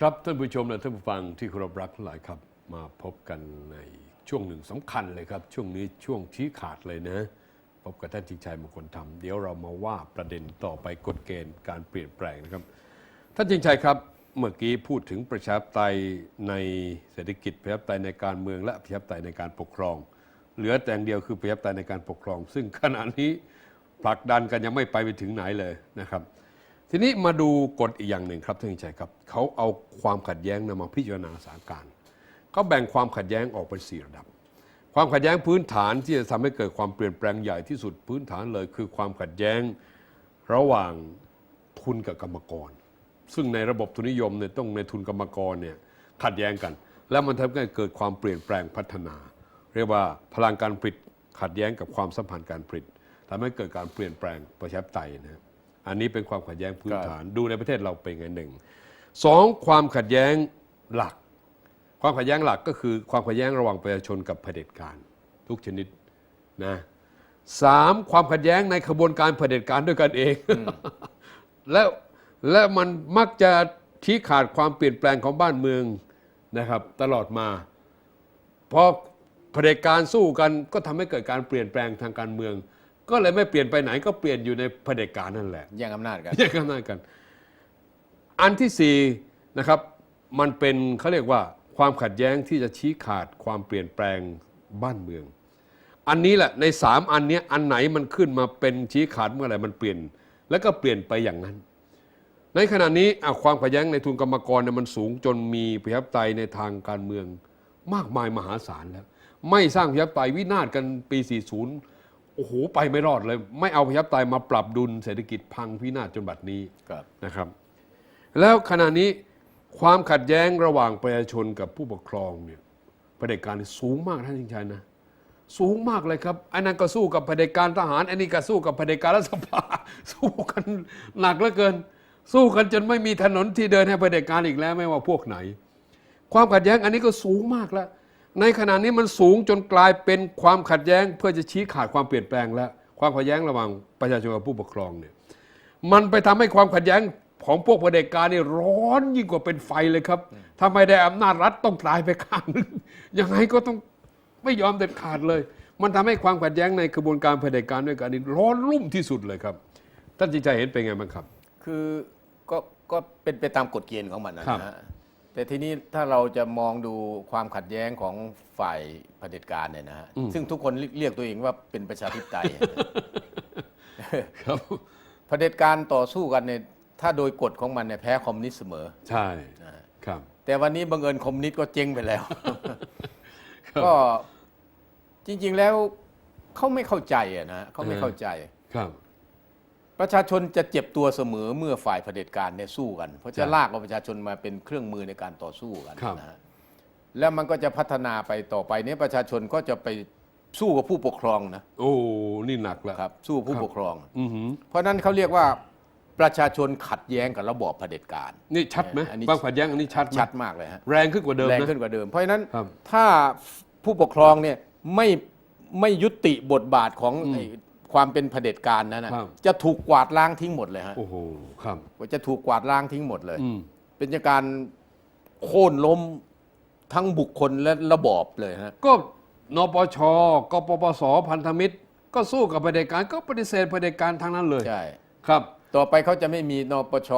ครับท่านผู้ชมและท่านผู้ฟังที่เคารพรักทั้งหลายครับมาพบกันในช่วงหนึ่งสำคัญเลยครับ ช่วงนี้ช่วงชี้ขาดเลยนะ พบกับท่านจริงชัยมงคลธรรมเดี๋ยวเรามาว่าประเด็นต่อไปกฎเกณฑ์การเปลี่ยนแปลงนะครับ ท่านจริงชัยครับเมื่อกี้พูดถึงประชาธิปไตยในเศรษฐกิจประชาธิปไตยในการเมืองและประชาธิปไตยในการปกครอง เหลือแต่งเดียวคือประชาธิปไตยในการปกครอง ซึ่งขณะนี้ผลักดันกันยังไม่ไปไปถึงไหนเลยนะครับ ทีนี้มาดูกฎอีกอย่างหนึ่งครับท่านชัยครับเขาเอาความขัดแย้งนำมาพิจารณาสถานการณ์เขาแบ่งความขัดแย้งออกเป็นสี่ระดับ ความขัดแย้งพื้นฐานที่จะทำให้เกิดความเปลี่ยนแปลงใหญ่ที่สุดพื้นฐานเลย คือความขัดแย้งระหว่างทุนกับกรรมกร ซึ่งในระบบทุนนิยมเนี่ยต้องในทุนกรรมกรเนี่ยขัดแย้งกัน แล้วมันทำให้เกิดความเปลี่ยนแปลงพัฒนา เรียกว่าพลังการผลิตขัดแย้งกับความสัมพันธ์การผลิตทำให้เกิดการเปลี่ยนแปลงประชาธิปไตยนะครับ อันนี้เป็นความขัดแย้งพื้นฐานดูในประเทศเราเป็นไงหนึ่งสองความขัดแย้งหลัก ความขัดแย้งหลักก็คือความขัดแย้งระหว่างประชาชนกับเผด็จการ ทุกชนิดนะสามความขัดแย้งในขบวนการเผด็จการด้วยกันเองแล้วและมันมักจะชี้ขาดความเปลี่ยนแปลงของบ้านเมืองนะครับ ตลอดมาพอเผด็จการสู้กันก็ทำให้เกิดการเปลี่ยนแปลงทางการเมือง ก็เลยไม่เปลี่ยนไปไหนก็เปลี่ยนอยู่ในเผด็จการนั่นแหละแย่งอำนาจกันแยกกันได้กัน อันที่สี่นะครับมันเป็นเขาเรียกว่าความขัดแย้งที่จะชี้ขาดความเปลี่ยนแปลงบ้านเมือง อันนี้แหละในสามอันเนี้ยอันไหนมันขึ้นมาเป็นชี้ขาดเมื่อไหร่มันเปลี่ยน แล้วก็เปลี่ยนไปอย่างนั้น ในขณะนี้อะความขัดแย้งในทุนกรรมกรเนี่ยมันสูงจนมีประชาธิปไตยในทางการเมืองมากมายมหาศาลแล้ว ไม่สร้างประชาธิปไตยวินาศกันปี 40 โอ้โหไปไม่รอดเลย ไม่เอาประชาธิปไตยมาปรับดุลเศรษฐกิจพังพินาศจนบัดนี้ครับ นะครับ แล้วขณะนี้ความขัดแย้งระหว่างประชาชนกับผู้ปกครองเนี่ยเผด็จการนี่สูงมากท่านชิงชัยนะ สูงมากเลยครับอันนั้นก็สู้กับเผด็จการทหารอันนี้ก็สู้กับเผด็จการรัฐสภา สู้กันหนักเหลือเกิน สู้กันจนไม่มีถนนที่เดินให้เผด็จการอีกแล้วไม่ว่าพวกไหน ความขัดแย้งอันนี้ก็สูงมากแล้ว ในขณะนี้มันสูงจนกลายเป็นความขัดแย้ง เพื่อจะชี้ขาดความเปลี่ยนแปลงแล้วความขัดแย้งระหว่างประชาชนกับผู้ปกครองเนี่ยมันไปทำให้ความขัดแย้งของพวกเผด็จการนี่ร้อนยิ่งกว่าเป็นไฟเลยครับถ้าไม่ได้อำนาจรัฐต้องตายไปข้างหนึงยังไงก็ต้องไม่ยอมเด็ดขาดเลย มันทำให้ความขัดแย้งในกระบวนการเผด็จการด้วยกันนี่ร้อนรุ่มที่สุดเลยครับท่านจิตใจเห็นเป็นไงบ้างครับ คือก็ก็เป็นไปตามกฎเกณฑ์ของมันนะครับฮะ แต่ทีนี้ถ้าเราจะมองดูความขัดแย้งของฝ่ายเผด็จการเนี่ยนะฮะซึ่งทุกคนเรียกตัวเองว่าเป็นประชาธิปไตยครับเผด็จการต่อสู้กันเนี่ยถ้าโดยกฎของมันเนี่ยแพ้คอมมิวนิสต์เสมอ ใช่ครับ แต่วันนี้บังเอิญคอมมิวนิสต์ก็เจ๊งไปแล้ว ก็จริง ๆแล้วเขาไม่เข้าใจอะนะเขาไม่เข้าใจครับ ประชาชนจะเจ็บตัวเสมอเมื่อฝ่ายเผด็จการเนี่ยสู้กัน เพราะใช่จะลากเอาประชาชนมาเป็นเครื่องมือในการต่อสู้กันครับ นะฮะแล้วมันก็จะพัฒนาไปต่อไปเนี่ยประชาชนก็จะไปสู้กับผู้ปกครองนะโอ้ นี่หนักแล้วครับ สู้ผู้ครับปกครอง อือหือเพราะฉะนั้นเขาเรียกว่าประชาชนขัดแย้งกับระบอบเผด็จการ นี่ชัดไหมอันนี้ ความขัดแย้งอันนี้ชัดไหมชัดมากเลยฮะ แรงขึ้นกว่าเดิมแรงนะ ขึ้นกว่าเดิม เพราะฉะนั้นครับถ้าผู้ปกครองเนี่ยไม่ไม่ยุติบทบาทของไอ้ ความเป็นเผด็จการนั้นนะครับ จะถูกกวาดล้างทิ้งหมดเลยฮะโอ้โหครับว่าจะถูกกวาดล้างทิ้งหมดเลย อืมเป็นการโค่นล้มทั้งบุคคลและระบอบเลยฮะ ก็นปชกปปสพันธมิตร ก็สู้กับเผด็จการก็ปฏิเสธเผด็จการทางนั้นเลย ใช่ ครับ ต่อไปเขาจะไม่มีนปช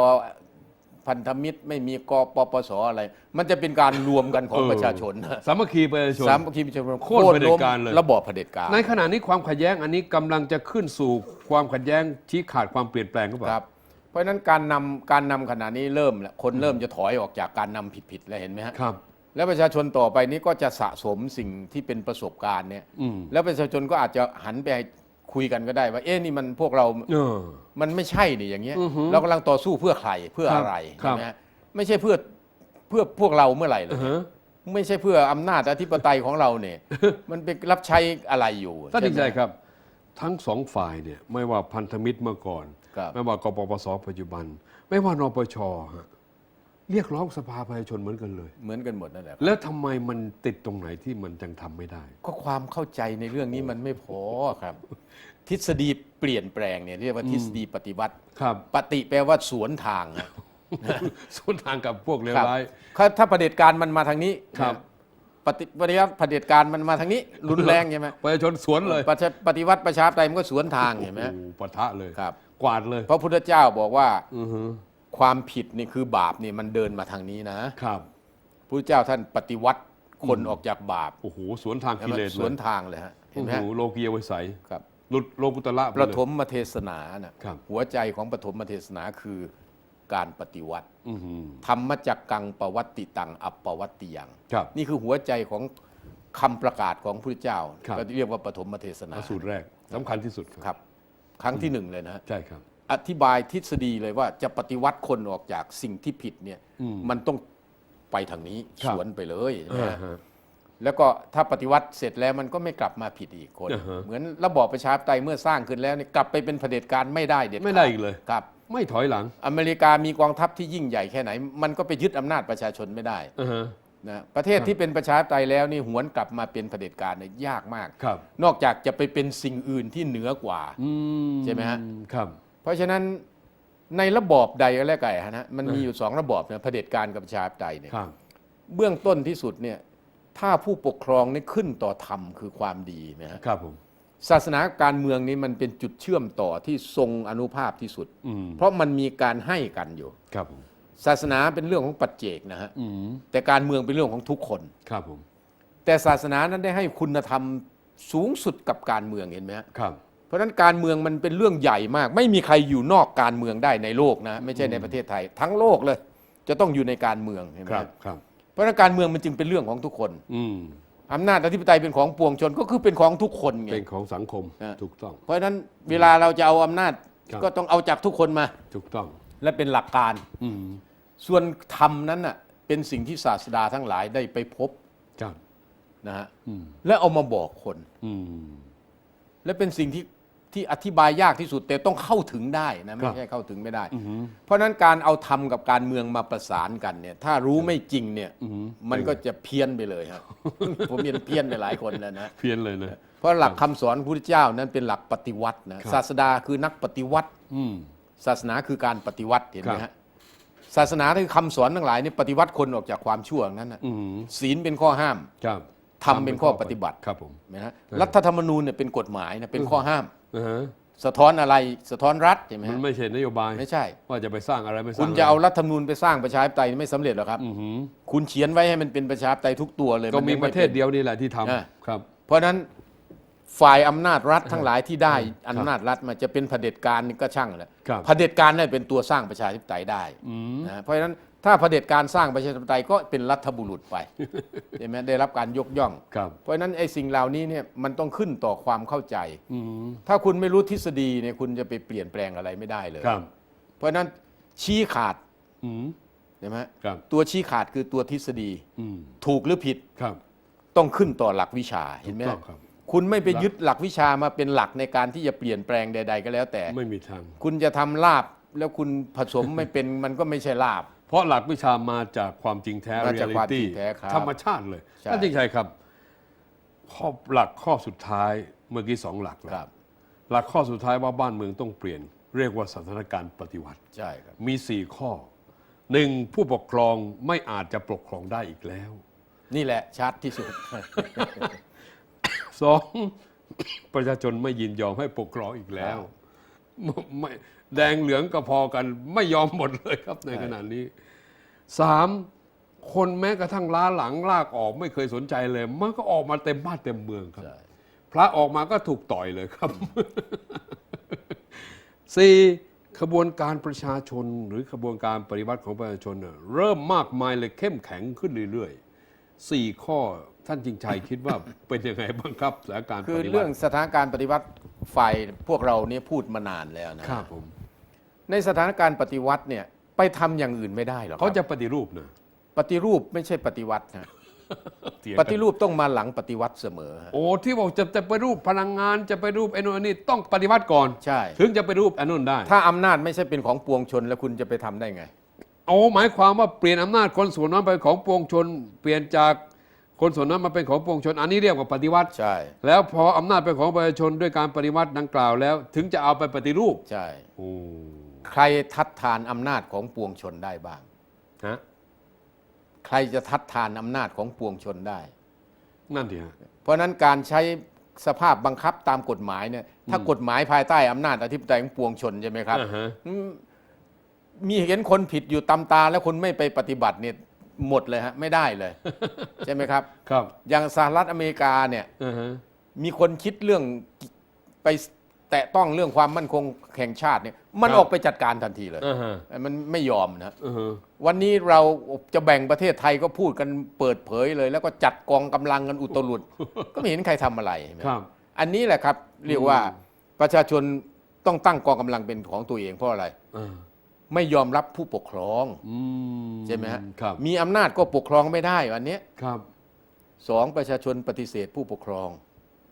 พันธมิตรไม่มีกปปสอะไร มันจะเป็นการรวมกันของเออประชาชนนะสามัคคีประชาชนสามัคคีประชาชนโค่นเผด็จการเลยระบอบเผด็จการในขณะนี้ความขัดแย้งอันนี้กำลังจะขึ้นสู่ความขัดแย้งชี้ขาดความเปลี่ยนแปลงหรือเปคล่ารับเพราะฉะนั้นการนำการนำขณะนี้เริ่มแล้วคนเริ่มจะถอยออกจากการนำผิดๆแล้วเห็นไหมฮะครับแล้วประชาชนต่อไปนี้ก็จะสะสมสิ่งที่เป็นประสบการณ์เนี่ยอืมแล้วประชาชนก็อาจจะหันไป คุยกันก็ได้ว่า เอ๊ะนี่มันพวกเรา เออ มันไม่ใช่นี่อย่างเงี้ย อือหือเรากำลังต่อสู้เพื่อใครเพื่ออะไรครับ ใช่ไหมฮะไม่ใช่เพื่อเพื่อพวกเราเมื่อไหร่เลอืยอฮะไม่ใช่เพื่ออำนาจอธิปไตยของเราเนี่ย มันเป็นรับใช้อะไรอยู่ท่านดีช่ไหมใจครับ ทั้งสองฝ่ายเนี่ยไม่ว่าพันธมิตรเมื่อก่อน ครับ ไม่ว่ากปปสปัจจุบัน ไม่ว่านปชฮะ เรียกร้องสภาประชาชนเหมือนกันเลย เหมือนกันหมดนั่นแหละแล้วทำไมมันติดตรงไหนที่มันยังทำไม่ได้ ก็ความเข้าใจในเรื่องนี้มันไม่พอครับ ทฤษฎีเปลี่ยนแปลงเนี่ยเรียกว่าทฤษฎีปฏิวัติ ครับ ปฏิแปลว่าสวนทางนะสวนทางกับพวกเลวครับร้ายถ้าถ้าประเผด็จการมันมาทางนี้ครับนะปฏิปฏิวัติเผด็จการมันมาทางนี้ รุนแรงใช่ไหมประชาชนสวนเลยประชาปฏิวัติประชาธิปไตยมันก็สวนทางเห็นไหมโอ้โหปะทะเลย ครับ กวาดเลย พระพุทธเจ้าบอกว่า อือฮึ ความผิดนี่คือบาปนี่มันเดินมาทางนี้นะครับพระเจ้าท่านปฏิวัติคนออกจากบาปโอ้โหสวนทางกิเลสสเลวนยทางเลยฮะเห็นโอ้ไหมโหฮะโลกียวิสัยครับหลุดโลกุตละไปปเลยฐมเทศนานะครับหัวใจของปฐมเทศนาคือการปฏิวัติอือฮึธรรมจักกังปวัตติตังอัปปวัตติยังครับนี่คือหัวใจของคำประกาศของพระเจ้าครับก็เรียกว่าปฐมเทศนาพระสูตรแรกสำคัญที่สุดครับครับ ครั้งที่หนึ่งเลยนะฮะใช่ครับ อธิบายทฤษฎีเลยว่าจะปฏิวัติคนออกจากสิ่งที่ผิดเนี่ยอืมมันต้องไปทางนี้ครัสบวนไปเลยนะอ่าฮะฮะแล้วก็ถ้าปฏิวัติเสร็จแล้วมันก็ไม่กลับมาผิดอีกคนอ่าฮะเหมือนระบอบประชาธิปไตยเมื่อสร้างขึ้นแล้วเนี่ยกลับไปเป็นเผด็จการไม่ได้เด็ดขาไม่ได้อีกเลยครับ ไม่ถอยหลัง อเมริกามีกองทัพที่ยิ่งใหญ่แค่ไหน มันก็ไปยึดอำนาจประชาชนไม่ได้อ่าฮะนะประเทศที่เป็นประชาธิปไตยแล้วนี่หวนกลับมาเป็นเผด็จการเนี่ยยากมากครับนอกจากจะไปเป็นสิ่งอื่นที่เหนือกว่าอืมใช่ไหมฮะครับเพ ราะฉะนั้นในระบอบใดก็แล้วแต่ฮะนะมันมีอยู่สองระบอบนะเผด็จการกับประชาธิปไตยเนี่ยครับเบื้องต้นที่สุดเนี่ยถ้าผู้ปกครองนี่ขึ้นต่อธรรมคือความดีนะฮะครับผม ศาสนาการเมืองนี้มันเป็นจุดเชื่อมต่อที่ทรงอนุภาพที่สุด อืม เพราะมันมีการให้กันอยู่ ครับผม ศาสนาเป็นเรื่องของปัจเจกนะฮะอืม แต่การเมืองเป็นเรื่องของทุกคน ครับผม แต่ศาสนานั้นได้ให้คุณธรรมสูงสุดกับการเมืองเห็นไหมฮะ ครับ เพราะฉะนั้นการเมืองมันเป็นเรื่องใหญ่มาก ไม่มีใครอยู่นอกการเมืองได้ในโลกนะ ไม่ใช่ในประเทศไทย ทั้งโลกเลย จะต้องอยู่ในการเมืองเห็นไหมครับฮะครับ เพราะฉะนั้นการเมืองมันจึงเป็นเรื่องของทุกคนอืมอำนาจอธิปไตยเป็นของปวงชนก็คือเป็นของทุกคนไง เป็นของสังคมนะ ถูกต้อง เพราะฉะนั้นเวลาเราจะเอาอำนาจครับ ก็ต้องเอาจากทุกคนมา ถูกต้อง และเป็นหลักการ อืมส่วนธรรมนั้นน่ะเป็นสิ่งที่ศาสดาทั้งหลายได้ไปพบครับนะฮะอืมและเอามาบอกคน อืมและเป็นสิ่งที่ ที่อธิบายยากที่สุดแต่ต้องเข้าถึงได้นะคไม่รับใช่เข้าถึงไม่ได้อืมเพราะฉะนั้นการเอาธรรมกับการเมืองมาประสานกันเนี่ย ถ้ารู้ไม่จริงเนี่ยอืมมันก็จะเพี้ยนไปเลยครับ ผมเห็นเพี้ยนไปหลายคนแล้วนะเพี้ยนเลยนะเพราะหลักคำสอนพระพุทธเจ้านั้นเป็นหลักปฏิวัตินะครับศาสดาคือนักปฏิวัติอืมศาสนาคือการปฏิวัติเห็นไหมครัฮะบศาสนาคือคำสอนทั้งหลายนี่ปฏิวัติคนออกจากความชั่วนั้นนะอืมศีลเป็นข้อห้ามครับธรรมเป็นข้อปฏิบัติครับผมนะฮะครับรัฐธรรมนูญเนี่ยเป็นกฎหมายนะเป็นข้อห้ามนะฮะ สะท้อนอะไรสะท้อนรัฐใช่ไหมมันฮะไม่ใช่นโยบาย ไม่ใช่ ว่าจะไปสร้างอะไรไม่สร้างคุณจะเอารัฐธรรมนูญไปสร้างประชาธิปไตยไม่สำเร็จหรอกครับอือหือคุณเขียนไว้ให้มันเป็นประชาธิปไตยทุกตัวเลยก็มีนยังปไระเทศเดียวนี่แหละที่ทอ่าำครับ เพราะฉะนั้นฝ่ายอำนาจรัฐทั้งหลายที่ได้อำนาจรัฐมาจะเป็นเผด็จการนี่ก็ช่างแหละครับเผด็จการนั่นเป็นตัวสร้างประชาธิปไตยได้อืมนะเพราะฉะนั้น ถ้าเผด็จการสร้างประชาธิปไตยก็เป็นรัฐบุรุษไปใช่ไหมได้รับการยกย่อง ครับ เพราะฉะนั้นไอ้สิ่งเหล่านี้เนี่ยมันต้องขึ้นต่อความเข้าใจ อืมถ้าคุณไม่รู้ทฤษฎีเนี่ยคุณจะไปเปลี่ยนแปลงอะไรไม่ได้เลย ครับเพราะฉะนั้นชี้ขาดอืมใช่ไหมครับตัวชี้ขาดคือตัวทฤษฎีอืมถูกหรือผิดครับ ต้องขึ้นต่อหลักวิชาเห็นไหมถูกต้องครับ คุณไม่ไปยึดหลักวิชามาเป็นหลักในการที่จะเปลี่ยนแปลงใด ๆ ก็แล้วแต่ ไม่มีทาง คุณจะทำลาบแล้วคุณผสมไม่เป็น มันก็ไม่ใช่ลาบ เพราะหลักวิชามาจากความจริงแท้มาจากความ reality จริงแท้ครับธรรมชาติเลยใช่ ท่านจริงชัยครับ ข้อหลักข้อสุดท้ายเมื่อกี้สองหลักแล้วครับ หลักข้อสุดท้ายว่าบ้านเมืองต้องเปลี่ยน เรียกว่าสถานการณ์ปฏิวัติ ใช่ครับ มีสี่ข้อหนึ่งผู้ปกครองไม่อาจจะปกครองได้อีกแล้วนี่แหละชัดที่สุด สอง ประชาชนไม่ยินยอมให้ปกครองอีกแล้ว ไม่ไม่ แดงเหลืองก็พอกันไม่ยอมหมดเลยครับในขณะนี้สามคนแม้กระทั่งล้าหลังลากออกไม่เคยสนใจเลย มันก็ออกมาเต็มบ้านเต็มเมืองครับใช่พระออกมาก็ถูกต่อยเลยครับสี่ขบวนการประชาชนหรือขบวนการปฏิวัติของประชาชนน่ะเริ่มมากมายเลยเข้มแข็งขึ้นเรื่อยๆสี่ข้อท่านจริงชัยคิดว่าเป็นยังไงบ้างครับสถานการณ์คือปฏิวัเรื่องติสถานการณ์ปฏิวัติฝ่ายพวกเราเนี่ยพูดมานานแล้วนะครับผม ในสถานการณ์ปฏิวัติเนี่ยไปทำอย่างอื่นไม่ได้หรอกครับเขาจะปฏิรูปนะปฏิรูปไม่ใช่ปฏิวัตินะเถียงปกันฏิรูปต้องมาหลังปฏิวัติเสมอฮะโอ้ที่บอกจะจะไปรูปพลังงานจะไปรูปไอ้นู่นไอ้นี่ต้องปฏิวัติก่อน ใช่ ถึงจะไปรูปไอ้นู่นได้ ถ้าอำนาจไม่ใช่เป็นของปวงชนแล้วคุณจะไปทำได้ไง โอ้หมายความว่าเปลี่ยนอำนาจคนส่วนนั้นไปของปวงชน เปลี่ยนจากคนส่วนนั้นมาเป็นของปวงชน อันนี้เรียกว่าปฏิวัติ ใช่แล้วพออำนาจเป็นของประชาชนด้วยการปฏิวัติดังกล่าวแล้ว ถึงจะเอาไปปฏิรูปใช่ โอ้ ใครทัดทานอำนาจของปวงชนได้บ้าง ฮะใครจะทัดทานอำนาจของปวงชนได้ นั่นทีฮะ เพราะฉะนั้นการใช้สภาพบังคับตามกฎหมายเนี่ยถ้ากฎหมายภายใต้อำนาจอธิปไตยของปวงชนใช่ไหมครับอ่าฮะ อืมมีเห็นคนผิดอยู่ตำตา แล้วคนไม่ไปปฏิบัติเนี่ยหมดเลยฮะไม่ได้เลย ใช่ไหมครับ ครับอย่างสหรัฐอเมริกาเนี่ย อ่าฮะ มีคนคิดเรื่องไป แตะต้องเรื่องความมั่นคงแห่งชาติเนี่ยมันออกไปจัดการทันทีเลยอ่าฮะมันไม่ยอมนะอ่าฮะวันนี้เราจะแบ่งประเทศไทยก็พูดกันเปิดเผยเลย แล้วก็จัดกองกำลังกันอุตลุด ก็ไม่เห็นใครทำอะไรเห็นไหมครับอันนี้แหละครับ เรียกว่าประชาชนต้องตั้งกองกำลังเป็นของตัวเองเพราะอะไรอ่าไม่ยอมรับผู้ปกครองอืมใช่ไหมฮะครับมีอำนาจก็ปกครองไม่ได้วันนี้ครับสองประชาชนปฏิเสธผู้ปกครอง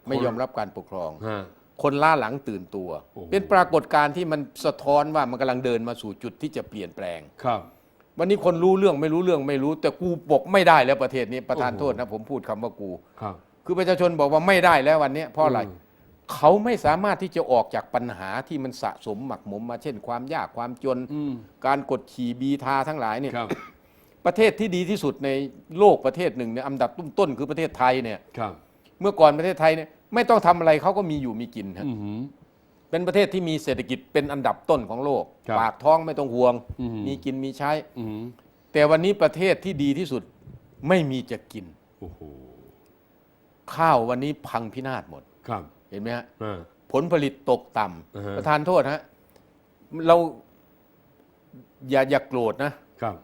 ไม่ยอมรับการปกครองฮะ คนล้าหลังตื่นตัวโอ้โหเป็นปรากฏการณ์ที่มันสะท้อนว่ามันกำลังเดินมาสู่จุดที่จะเปลี่ยนแปลงครับ วันนี้คนรู้เรื่องไม่รู้เรื่องไม่รู้ แต่กูบอกไม่ได้แล้วประเทศนี้ประธานโอ้โหโทษนะผมพูดคำว่ากูครับ คือประชาชนบอกว่าไม่ได้แล้ววันนี้เพราะอะไรอืมเขาไม่สามารถที่จะออกจากปัญหาที่มันสะสมหมักหมมมาเช่น ความยากความจนอืมการกดขี่บีทาทั้งหลายเนี่ยครับประเทศที่ดีที่สุดในโลกประเทศหนึ่งเนี่ยอันดับต้นๆคือประเทศไทยเนี่ยครับเมื่อก่อนประเทศไทยเนี่ย ไม่ต้องทำอะไรเขาก็มีอยู่มีกินฮะ อือหือ เป็นประเทศที่มีเศรษฐกิจเป็นอันดับต้นของโลก ครับปากท้องไม่ต้องห่วง อืมมีกินมีใช้ อือหือแต่วันนี้ประเทศที่ดีที่สุดไม่มีจะกิน โอ้โหข้าววันนี้พังพินาศหมด ครับเห็นไหมฮะ อ่า ผลผลิตตกต่อ่าฮะำประธานโทษฮะเราอย่าอย่าโกรธนะ ครับ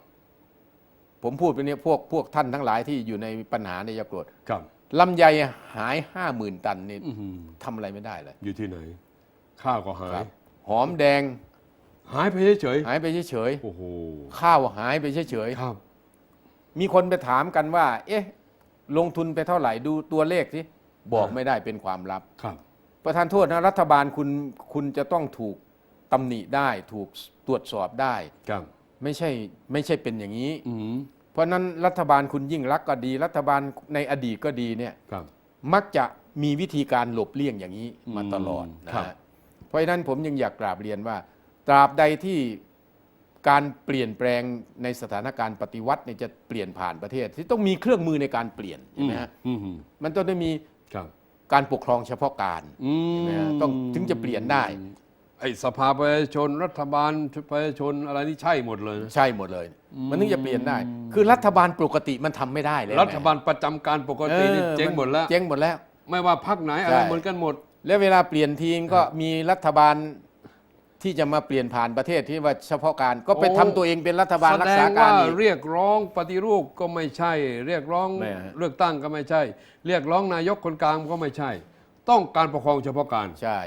ผมพูดไปเนี่ยพวกพวกท่านทั้งหลายที่อยู่ในปัญหาเนี่ยอย่าโกรธ ครับ ลำไยหายห้าหมื่นตันนี่อือหือทำอะไรไม่ได้เลยอยู่ที่ไหน ข้าวก็หาครัยบหอมแดงหายไปเฉยหายไปเฉยๆโอ้โหๆข้าวหายไปเฉยครับ ๆมีคนไปถามกันว่า เอ๊ะ ลงทุนไปเท่าไหร่ดูตัวเลขสิบอกไม่ได้เป็นความลับ ครับ ประธานโทษนะรัฐบาลคุณคุณจะต้องถูกตำหนิได้ ถูกตรวจสอบได้ ครับ ไม่ใช่ไม่ใช่เป็นอย่างนี้ อือหือ เพราะฉะนั้นรัฐบาลคุณยิ่งรักษณ์ก็ดี รัฐบาลในอดีตก็ดีเนี่ยครับมักจะมีวิธีการหลบเลี่ยงอย่างนี้มาตลอดอืมนะครับฮะเพราะฉะนั้นผมยังอยากกราบเรียนว่า ตราบใดที่การเปลี่ยนแปลงในสถานการณ์ปฏิวัติเนี่ยจะเปลี่ยนผ่านประเทศ ที่ต้องมีเครื่องมือในการเปลี่ยนใช่ไหมฮะอือหือมันต้องได้มีครับการปกครองเฉพาะการอืเห็นไหมฮะต้องถึงจะเปลี่ยนได้ ไอ้สภาประชาชนรัฐบาลประชาชนอะไรนี่ใช่หมดเลยนะ ใช่หมดเลย มันถึงจะเปลี่ยนได้ คือรัฐบาลปกติมันทำไม่ได้แล้วรัฐบาลประจำการปกตินี่ออเจ๊งหมดแล้ว เจ๊งหมดแล้ว ไม่ว่าพักไหนอะไรใช่ เหมือนกันหมด แล้วเวลาเปลี่ยนทีก็มีรัฐบาลที่จะมาเปลี่ยนผ่านประเทศที่ว่าเฉพาะการก็ไปโอ้ ทำตัวเองเป็นรัฐบาลแสรัดกษางการว่าอีก เรียกร้องปฏิรูปก็ไม่ใช่ เรียกร้องไม่ฮะ เลือกตั้งก็ไม่ใช่ เรียกร้องนายกคนกลางก็ไม่ใช่ ต้องการปกครองเฉพาะการ ใช่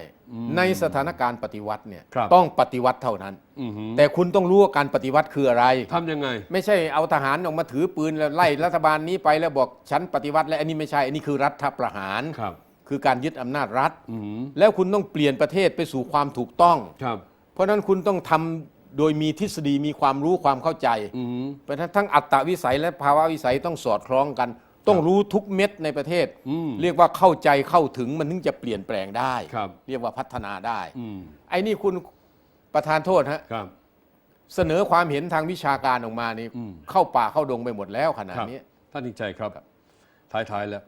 ในสถานการณ์ปฏิวัติเนี่ยครับต้องปฏิวัติเท่านั้น อือหือ แต่คุณต้องรู้ว่าการปฏิวัติคืออะไร ทำยังไง ไม่ใช่เอาทหารออกมาถือปืนแล้วไล่รัฐบาลนี้ไปแล้วบอกฉันปฏิวัติแล้วอันนี้ไม่ใช่อันนี้คือรัฐประหาร ครับ คือการยึดอำนาจรัฐ อือหือแล้วคุณต้องเปลี่ยนประเทศไปสู่ความถูกต้อง ครับ เพราะฉะนั้นคุณต้องทำโดยมีทฤษฎีมีความรู้ความเข้าใจ อือหือ เพราะฉะนั้นทั้งอัตตวิสัยและภาวะวิสัยต้องสอดคล้องกัน ต้องรู้ทุกเม็ดในประเทศ อืมเรียกว่าเข้าใจเข้าถึงมันถึงจะเปลี่ยนแปลงได้ ครับ เรียกว่าพัฒนาได้ อืมไอ้นี่คุณประธานโทษฮะครับ เสนอความเห็นทางวิชาการออกมานี่อืม เข้าป่าเข้าดงไปหมดแล้วขนาดครับนี้ท่านทิงใจครับ ท้ายๆแล้ว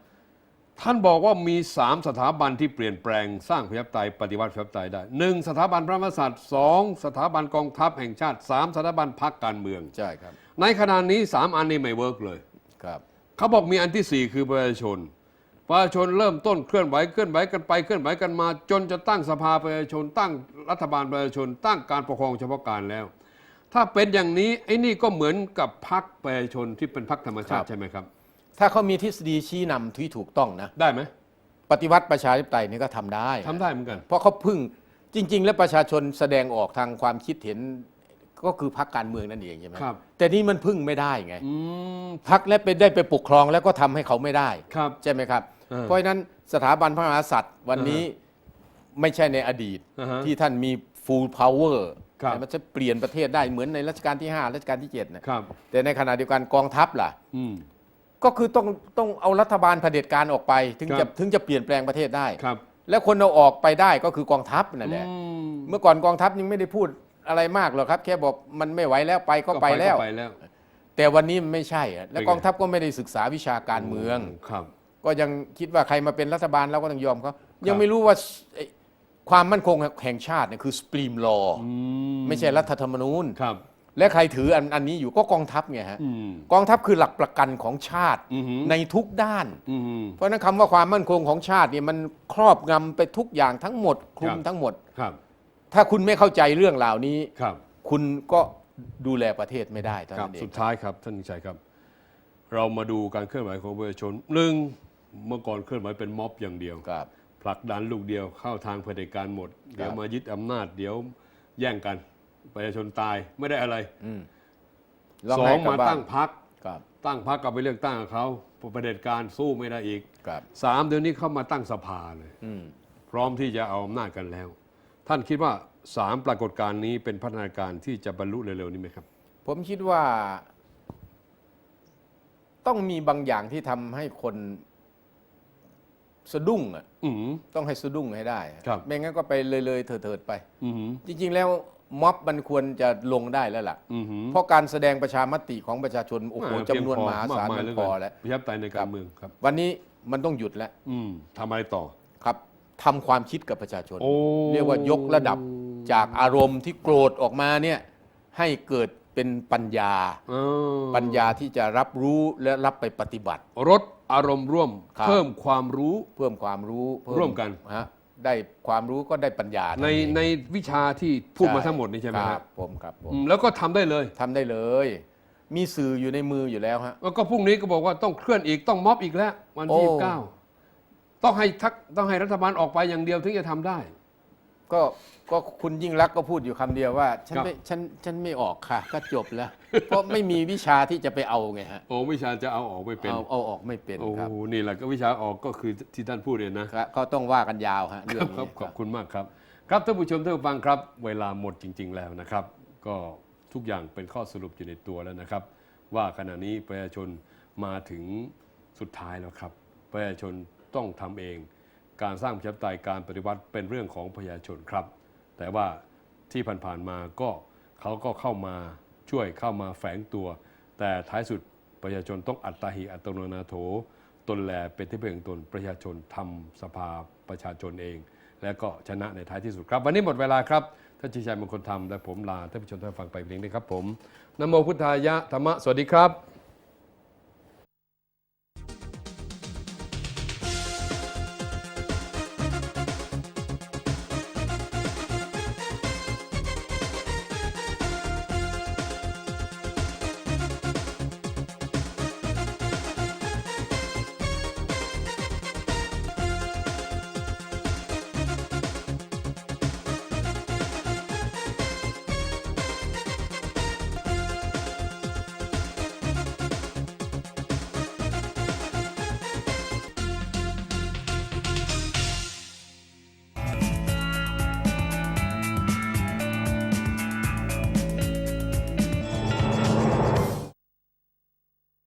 ท่านบอกว่ามีสามสถาบันที่เปลี่ยนแปลงสร้างประชาธิปไตยปฏิวัติประชาธิปไตยได้หนึ่งสถาบันพระมหากษัตริย์สองสถาบันกองทัพแห่งชาติสามสถาบันพรรคการเมือง ใช่ครับในขณะนี้สามอันนี้ไม่เวิร์กเลย ครับ เขาบอกมีอันที่สี่คือประชาชน ประชาชนเริ่มต้นเคลื่อนไหวเคลื่อนไหวกันไปเคลื่อนไหวกันมา จนจะตั้งสภาประชาชน ตั้งรัฐบาลประชาชน ตั้งการปกครองเฉพาะการแล้ว ถ้าเป็นอย่างนี้ไอ้นี่ก็เหมือนกับพรรคประชาชนที่เป็นพรรคธรรมชาติใช่ไหมครับ ถ้าเขามีทฤษฎีชี้นำที่ถูกต้องนะ ได้ไหมปฏิวัติประชาธิปไตยนี่ก็ทำได้ ทำได้เหมือนกัน เพราะเขาพึ่งจริง ๆ แล้วประชาชนแสดงออกทางความคิดเห็น ก็คือพรรคการเมืองนั่นเองใช่ไหมครับ แต่นี่มันพึ่งไม่ได้ไงอืมพรรคและไปได้ไปปกครองแล้วก็ทำให้เขาไม่ได้ ครับ ใช่ไหมครับ เออเพราะฉะนั้นสถาบันพระมหากษัตริย์วันนี้ไม่ใช่ในอดีต อ่าฮะที่ท่านมี full power ครับ แต่มันจะเปลี่ยนประเทศได้เหมือนในรัชกาลที่ 5 รัชกาลที่ 7นะ ครับ แต่ในขณะเดียวกันกองทัพล่ะ อืม ก็คือต้องต้องเอารัฐบาลเผด็จการออกไป ถึงครัจะบ ถึงจะเปลี่ยนแปลงประเทศได้ ครับแล้วคนเอาออกไปได้ก็คือกองทัพนั่นแหละ อืม เมื่อก่อนกองทัพยังไม่ได้พูด อะไรมากหรอกครับ แค่บอกมันไม่ไหวแล้วไปก็ไปแล้วไปแล้วแต่วันนี้มันไม่ใช่อะและเป็นไงกองทัพก็ไม่ได้ศึกษาวิชาการเมือง ครับ ก็ยังคิดว่าใครมาเป็นรัฐบาลเราก็ต้องยอมเขาคยัรังบไม่รู้ว่าไอ้ความมั่นคงแห่งชาติเนี่ยคือสปรีมลออืมไม่ใช่รัฐธรรมนูญ ครับ และใครถืออันอันนี้อยู่ก็กองทัพไงฮะ อืม กองทัพคือหลักประกันของชาติอือหือ ในทุกด้าน อืม เพราะฉะนั้นคำว่าความมั่นคงของชาติเนี่ยมันครอบงำไปทุกอย่างทั้งหมดคลุมครับ ทั้งหมด ครับ ถ้าคุณไม่เข้าใจเรื่องเหล่านี้ ครับคุณก็ดูแลประเทศไม่ได้เท่าครับ นั้นเอสุงดท้ายครับท่านชัยครับ เรามาดูการเคลื่อนไหวของประชาชนหนึ่งเมื่อก่อนเคลื่อนไหวเป็นม็อบอย่างเดียว ครับ ผลักดันลูกเดียวเข้าทางเผด็จการหมด เดี๋ยวมายึดอำนาจ เดี๋ยวแย่งกัน ประชาชนตายไม่ได้อะไรอืมสองให้กลัมาบบ้นตั้งพัก ครับตั้งพักกับไปเลือกตั้งกับเขาเผด็จการสู้ไม่ได้อีกครับ สามเดี๋ยวนี้เข้ามาตั้งสภาเลย อืม พร้อมที่จะเอาอำนาจกันแล้ว ท่านคิดว่าสามปรากฏการณ์นี้เป็นพัฒนาการที่จะบรรลุเร็วๆนี้ไหมครับ ผมคิดว่า ต้องมีบางอย่างที่ทำให้คนสะดุ้งอะอืม ต้องให้สะดุ้งให้ได้อะครับ ไม่งั้นก็ไปเลยๆเถิดๆไป อืมจริง ๆ แล้วม็อบมันควรจะลงได้แล้วล่ะ อืมเพราะการแสดงประชามติของประชาชนโอ้โหอ่าจำนวนมหาศาลเพียงมันเหพลือเกินแล้ว ประชาธิปไตยในการเมืองครับ วันนี้มันต้องหยุดแล้ว อืมทำอะไรต่อ ครับ ทำความคิดกับประชาชน โอ้เรียกว่ายกระดับจากอารมณ์ที่โกรธออกมาเนี่ยให้เกิดเป็นปัญญา เออปัญญาที่จะรับรู้และรับไปปฏิบัติลดอารมณ์ร่วม ครับ เพิ่มความรู้ เพิ่มความรู้เพิ่ร่วมกัน ฮะได้ความรู้ก็ได้ปัญญาในเองในวิชาที่พูดมาทั้งหมดนี่ใช่ไหมคครัรับบผมครับผมอืมแล้วก็ทำได้เลยทำได้เลย มีสื่ออยู่ในมืออยู่แล้วฮะ แล้วก็พรุ่งนี้ก็บอกว่าต้องเคลื่อนอีกต้องม็อบอีกแล้ว วันที่โอ้เก้า ต้องให้ทักต้องให้รัฐบาลออกไปอย่างเดียวถึงจะทำได้ ก็ก็คุณยิ่งรักษณ์ก็พูดอยู่คำเดียวว่า ฉันครับ ไม่ฉันฉันไม่ออกค่ะ ก็จบแล้ว เพราะไม่มีวิชาที่จะไปเอาไงฮะ โอ้วิชาจะเอาออกไม่เป็นเอาเอาออกไม่เป็นโอ้ครับนี่แหละก็วิชาออกก็คือที่ท่านพูดเนี่ยนะ ครับก็ต้องว่ากันยาวฮะเรื่คอรังบครันี้บขอบคุณมากครับ ครับท่านผู้ชมท่านผู้ฟังครับ เวลาหมดจริง ๆ แล้วนะครับ ก็ทุกอย่างเป็นข้อสรุปอยู่ในตัวแล้วนะครับ ว่าขณะนี้ประชาชนมาถึงสุดท้ายแล้วครับ ประชาชน ต้องทำเอง การสร้างประชาธิปไตยการปฏิวัติเป็นเรื่องของประชาชนครับ แต่ว่าที่ผ่านๆมาก็เขาก็เข้ามาช่วยเข้ามาแฝงตัว แต่ท้ายสุดประชาชนต้องอัตตาหิอัตโนนาโถ ตนแลเป็นที่พึ่งตนประชาชนทำสภาประชาชนเอง และก็ชนะในท้ายที่สุดครับ วันนี้หมดเวลาครับท่านชิชัยมงคลธรรมและผมลาท่านผู้ชมท่านฟังไปเพียงนี้ครับผมนโมพุทธายะธรรมะสวัสดีครับ